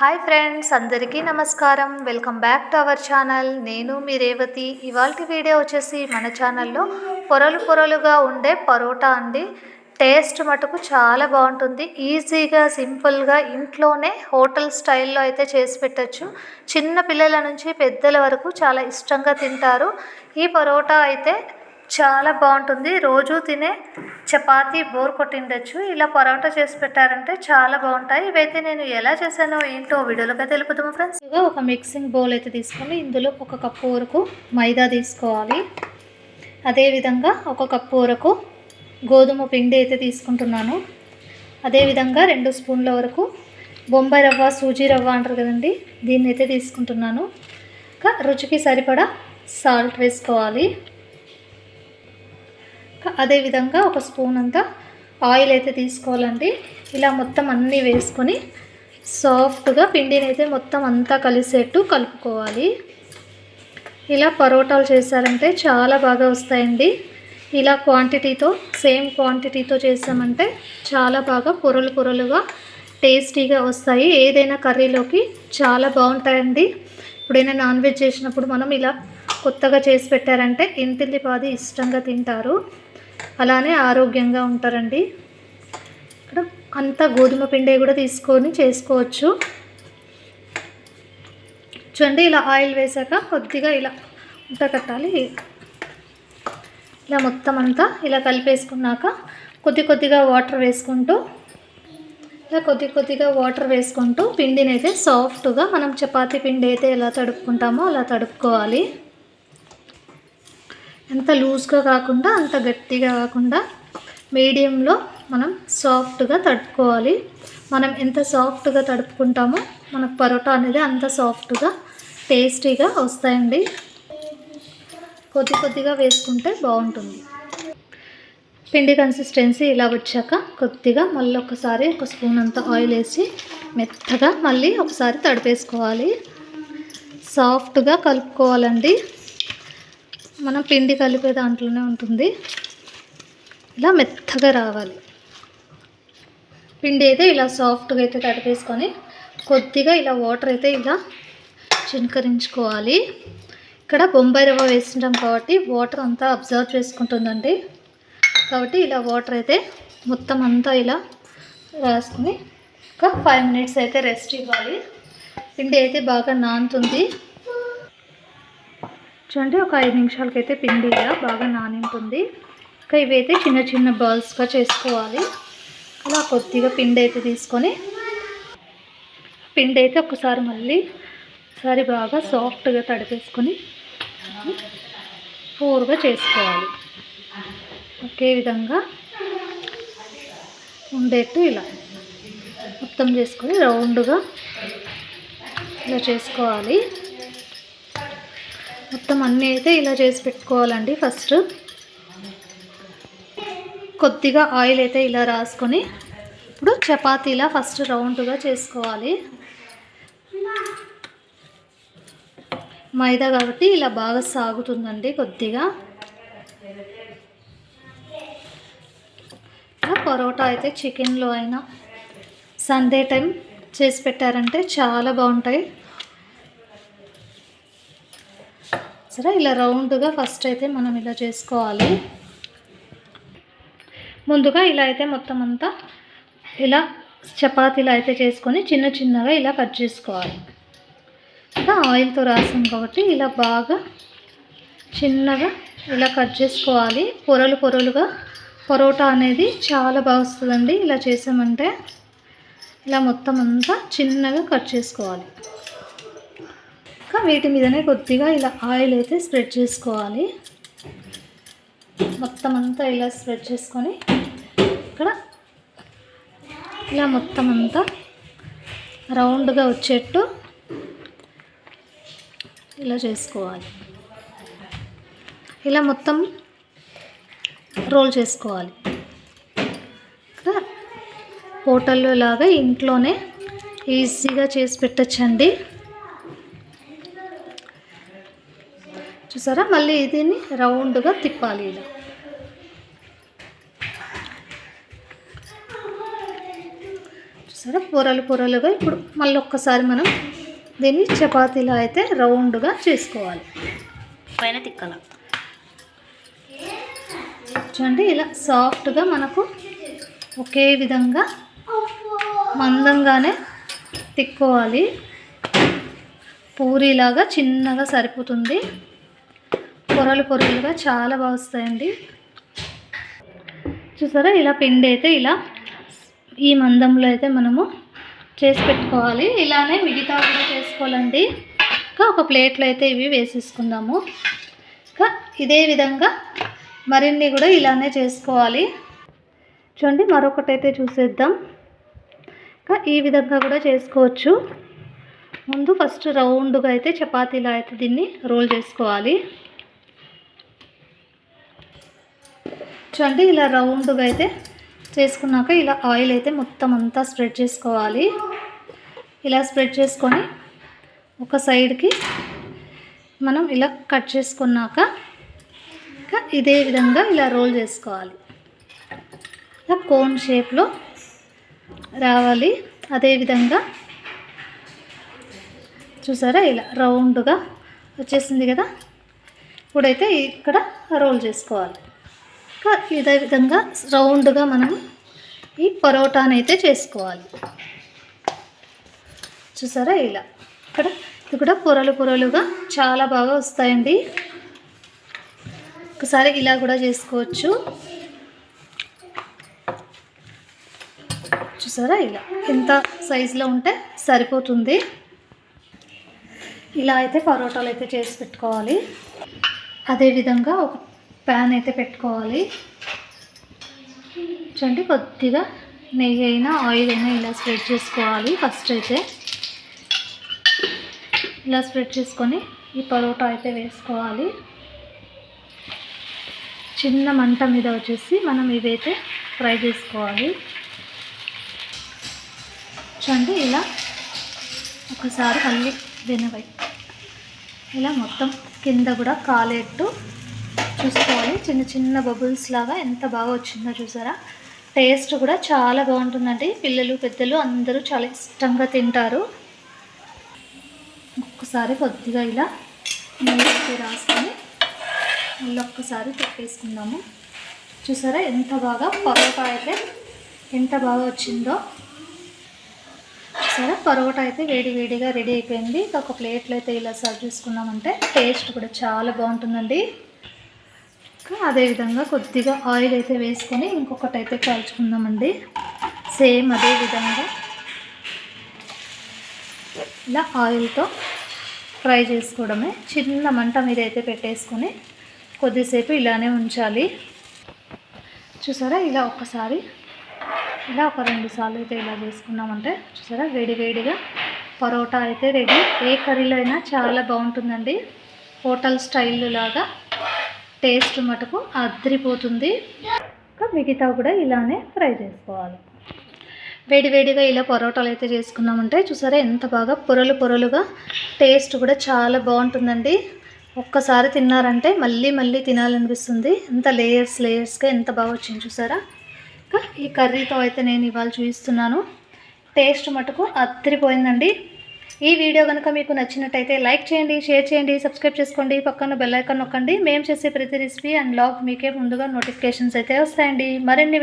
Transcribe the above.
Hi friends అందరికీ నమస్కారం. Welcome back to our channel. నేను మీ రేవతి. ఇవాళ వీడియో వచ్చేసి మన ఛానల్లో పొరలు పొరలుగా ఉండే పరోటా అండి. టేస్ట్ మటుకు చాలా బాగుంటుంది. ఈజీగా సింపుల్గా ఇంట్లోనే హోటల్ స్టైల్లో అయితే చేసి పెట్టచ్చు. చిన్న పిల్లల నుంచి పెద్దల వరకు చాలా ఇష్టంగా తింటారు. ఈ పరోటా అయితే చాలా బాగుంటుంది. రోజు తినే చపాతి బోర్ కొట్టిండొచ్చు. ఇలా పరోటా చేసి పెట్టారంటే చాలా బాగుంటాయి. ఇవైతే నేను ఎలా చేశానో ఏంటో వీడియోలోగా తెలుపుతాము ఫ్రెండ్స్. ఇక ఒక మిక్సింగ్ బౌల్ అయితే తీసుకొని ఇందులో ఒక కప్పు వరకు మైదా తీసుకోవాలి. అదేవిధంగా ఒక కప్పు వరకు గోధుమ పిండి అయితే తీసుకుంటున్నాను. అదేవిధంగా రెండు స్పూన్ల వరకు బొంబాయి రవ్వ సూజీ రవ్వ అంటారు కదండి దీన్ని అయితే తీసుకుంటున్నాను. ఇంకా రుచికి సరిపడా సాల్ట్ వేసుకోవాలి. అదేవిధంగా ఒక స్పూన్ అంతా ఆయిల్ అయితే తీసుకోవాలండి. ఇలా మొత్తం అన్నీ వేసుకొని సాఫ్ట్గా పిండిని అయితే మొత్తం అంతా కలిసేట్టు కలుపుకోవాలి. ఇలా పరోటాలు చేశారంటే చాలా బాగా వస్తాయండి. ఇలా క్వాంటిటీతో సేమ్ క్వాంటిటీతో చేసామంటే చాలా బాగా పొరలు పొరలుగా టేస్టీగా వస్తాయి. ఏదైనా కర్రీలోకి చాలా బాగుంటాయండి. ఎప్పుడైనా నాన్ వెజ్ చేసినప్పుడు మనం ఇలా కొత్తగా చేసి పెట్టారంటే ఇంటిల్లి పాది ఇష్టంగా తింటారు. అలానే ఆరోగ్యంగా ఉంటారండి. ఇక్కడ అంతా గోధుమ పిండి కూడా తీసుకొని చేసుకోవచ్చు. చూడండి ఇలా ఆయిల్ వేసాక కొద్దిగా ఇలా ఉంట కట్టాలి. ఇలా మొత్తం అంతా ఇలా కలిపేసుకున్నాక కొద్ది కొద్దిగా వాటర్ వేసుకుంటూ ఇలా కొద్ది కొద్దిగా వాటర్ వేసుకుంటూ పిండిని అయితే సాఫ్ట్గా మనం చపాతీ పిండి అయితే ఎలా తడుపుకుంటామో అలా తడుపుకోవాలి. ఎంత లూజ్గా కాకుండా అంత గట్టిగా కాకుండా మీడియంలో మనం సాఫ్ట్గా తడుపుకోవాలి. మనం ఎంత సాఫ్ట్గా తడుపుకుంటామో మనకు పరోటా అనేది అంత సాఫ్ట్గా టేస్టీగా వస్తాయండి. కొద్ది కొద్దిగా వేసుకుంటే బాగుంటుంది. పిండి కన్సిస్టెన్సీ ఇలా వచ్చాక కొద్దిగా మళ్ళీ ఒకసారి ఒక స్పూన్ అంత ఆయిల్ వేసి మెత్తగా మళ్ళీ ఒకసారి తడిపేసుకోవాలి. సాఫ్ట్గా కలుపుకోవాలండి. మనం పిండి కలిపే దాంట్లోనే ఉంటుంది. ఇలా మెత్తగా రావాలి. పిండి అయితే ఇలా సాఫ్ట్గా అయితే తడిపేసుకొని కొద్దిగా ఇలా వాటర్ అయితే ఇలా చిన్కరించుకోవాలి. ఇక్కడ బొంబాయి రవ్వ వేస్తుంటాం కాబట్టి వాటర్ అంతా అబ్జర్వ్ చేసుకుంటుందండి. కాబట్టి ఇలా వాటర్ అయితే మొత్తం అంతా ఇలా రాసుకుని ఒక ఫైవ్ మినిట్స్ అయితే రెస్ట్ ఇవ్వాలి. పిండి అయితే బాగా నానుతుంది. చూడండి ఒక ఐదు నిమిషాలకైతే పిండి ఇలా బాగా నానింటుంది. ఇంకా ఇవైతే చిన్న చిన్న బాల్స్గా చేసుకోవాలి. అలా కొద్దిగా పిండి అయితే తీసుకొని పిండి అయితే ఒకసారి మళ్ళీ ఒకసారి బాగా సాఫ్ట్గా తడిపేసుకొని ఫోర్గా చేసుకోవాలి. ఒకే విధంగా ఉండేట్టు ఇలా మొత్తం చేసుకొని రౌండ్గా ఇలా చేసుకోవాలి. మొత్తం అన్నీ అయితే ఇలా చేసి పెట్టుకోవాలండి ఫస్ట్. కొద్దిగా ఆయిల్ అయితే ఇలా రాసుకొని ఇప్పుడు చపాతీలా ఫస్ట్ రౌండ్గా చేసుకోవాలి. మైదా కాబట్టి ఇలా బాగా సాగుతుందండి కొద్దిగా. పరోటా అయితే చికెన్లో అయినా. సండే టైం చేసి పెట్టారంటే చాలా బాగుంటాయి. సరే ఇలా రౌండ్గా ఫస్ట్ అయితే మనం ఇలా చేసుకోవాలి. ముందుగా ఇలా అయితే మొత్తం అంతా ఇలా చపాతీలా అయితే చేసుకొని చిన్న చిన్నగా ఇలా కట్ చేసుకోవాలి. ఇంకా ఆయిల్తో రాసాం కాబట్టి ఇలా బాగా చిన్నగా ఇలా కట్ చేసుకోవాలి. పొరలు పొరలుగా పరోటా అనేది చాలా బాగుస్తుందండి ఇలా చేసామంటే ఇలా మొత్తం అంతా చిన్నగా కట్ చేసుకోవాలి. ఇంకా వీటి మీదనే కొద్దిగా ఇలా ఆయిల్ అయితే స్ప్రెడ్ చేసుకోవాలి. మొత్తం అంతా ఇలా స్ప్రెడ్ చేసుకొని ఇక్కడ ఇలా మొత్తం అంతా రౌండ్గా వచ్చేట్టు ఇలా చేసుకోవాలి. ఇలా మొత్తం రోల్ చేసుకోవాలి. ఇక్కడ హోటల్లో లాగా ఇంట్లోనే ఈజీగా చేసి పెట్టచ్చండి. చూసారా? మళ్ళీ దీన్ని రౌండ్గా తిప్పాలి ఇలా. చూసారా? సరే పొరలు పొరలుగా ఇప్పుడు మళ్ళీ ఒక్కసారి మనం దీన్ని చపాతీలా అయితే రౌండ్గా చేసుకోవాలి. పైన తిక్కల. చూడండి ఇలా సాఫ్ట్గా మనకు ఒకే విధంగా మందంగానే తిక్కోవాలి. పూరిలాగా చిన్నగా సరిపోతుంది. పొరలు పొరలుగా చాలా బాగా వస్తాయండి. చూసారా? ఇలా పిండి అయితే ఇలా ఈ మందంలో అయితే మనము చేసి పెట్టుకోవాలి. ఇలానే మిగతా కూడా చేసుకోవాలండి. ఇంకా ఒక ప్లేట్లో అయితే ఇవి వేసేసుకుందాము. ఇంకా ఇదే విధంగా మరిన్ని కూడా ఇలానే చేసుకోవాలి. చూడండి మరొకటి అయితే చూసేద్దాం. ఇంకా ఈ విధంగా కూడా చేసుకోవచ్చు. ముందు ఫస్ట్ రౌండ్గా అయితే చపాతీలా అయితే దీన్ని రోల్ చేసుకోవాలి. చూడండి ఇలా రౌండ్గా అయితే చేసుకున్నాక ఇలా ఆయిల్ అయితే మొత్తం అంతా స్ప్రెడ్ చేసుకోవాలి. ఇలా స్ప్రెడ్ చేసుకొని ఒక సైడ్కి మనం ఇలా కట్ చేసుకున్నాక ఇంకా ఇదే విధంగా ఇలా రోల్ చేసుకోవాలి. ఇలా కోన్ షేప్లో రావాలి. అదేవిధంగా చూసారా ఇలా రౌండ్గా వచ్చేసింది కదా. ఇప్పుడైతే ఇక్కడ రోల్ చేసుకోవాలి. ఇదే విధంగా రౌండ్గా మనం ఈ పరోటాని అయితే చేసుకోవాలి. చూసారా ఇలా. ఇక్కడ ఇది కూడా పొరలు పొరలుగా చాలా బాగా వస్తాయండి. ఒకసారి ఇలా కూడా చేసుకోవచ్చు. చూసారా ఇలా. ఎంత సైజులో ఉంటే సరిపోతుంది. ఇలా అయితే పరోటాలు అయితే చేసి పెట్టుకోవాలి. అదేవిధంగా ఒక ప్యాన్ అయితే పెట్టుకోవాలి. చూడండి కొద్దిగా నెయ్యి అయినా ఆయిల్ అయినా ఇలా స్ప్రెడ్ చేసుకోవాలి ఫస్ట్ అయితే. ఇలా స్ప్రెడ్ చేసుకొని ఈ పరోటా అయితే వేసుకోవాలి. చిన్న మంట మీద వచ్చేసి మనం ఇవైతే ఫ్రై చేసుకోవాలి. చూడండి ఇలా ఒకసారి మళ్ళీ వెనవై. ఇలా మొత్తం కింద కూడా కాలేట్టు చూసుకోవాలి చిన్న చిన్న బబుల్స్ లాగా ఎంత బాగా వచ్చిందో చూసారా? టేస్ట్ కూడా చాలా బాగుంటుందండి. పిల్లలు పెద్దలు అందరూ చాలా ఇష్టంగా తింటారు. ఒక్కసారి కొద్దిగా ఇలా నీళ్ళకి రాసుకొని మళ్ళీ ఒక్కసారి తిప్పేసుకుందాము. చూసారా ఎంత బాగా పరోటా అయితే ఎంత బాగా వచ్చిందో. చూసారా? పరోటా అయితే వేడి వేడిగా రెడీ అయిపోయింది. ఒక ప్లేట్లో అయితే ఇలా సర్వ్ చేసుకున్నామంటే టేస్ట్ కూడా చాలా బాగుంటుందండి. అదేవిధంగా కొద్దిగా ఆయిల్ అయితే వేసుకొని ఇంకొకటి అయితే కాల్చుకుందామండి. సేమ్ అదే విధంగా ఇలా ఆయిల్తో ఫ్రై చేసుకోవడమే. చిన్న మంట మీద అయితే పెట్టేసుకొని కొద్దిసేపు ఇలానే ఉంచాలి. చూసారా? ఇలా ఒకసారి ఇలా ఒక రెండు సార్లు అయితే ఇలా చేసుకున్నామంటే చూసారా? వేడి వేడిగా పరోటా అయితే రెడీ. ఏ కర్రీలో అయినా చాలా బాగుంటుందండి. హోటల్ స్టైల్ లాగా టేస్ట్ మటుకు అద్దరిపోతుంది ఇంకా మిగతా కూడా ఇలానే ఫ్రై చేసుకోవాలి. వేడివేడిగా ఇలా పొరోటాలు అయితే చేసుకున్నామంటే చూసారా ఎంత బాగా పొరలు పొరలుగా టేస్ట్ కూడా చాలా బాగుంటుందండి. ఒక్కసారి తిన్నారంటే మళ్ళీ మళ్ళీ తినాలనిపిస్తుంది. ఎంత లేయర్స్ లేయర్స్గా ఎంత బాగా వచ్చింది చూసారా? ఇంకా ఈ కర్రీతో అయితే నేను ఇవాళ చూపిస్తున్నాను టేస్ట్ మటుకు అత్తిరిపోయిందండి ఈ వీడియో కనుక మీకు నచ్చినట్టయితే లైక్ చేయండి షేర్ చేయండి సబ్స్క్రైబ్ చేసుకోండి పక్కన బెల్ ఐకాన్ నొక్కండి. మేము చేసే ప్రతి రెసిపీ అండ్ బ్లాగ్ మీకే ముందుగా నోటిఫికేషన్స్ అయితే వస్తాయండి. మరిన్ని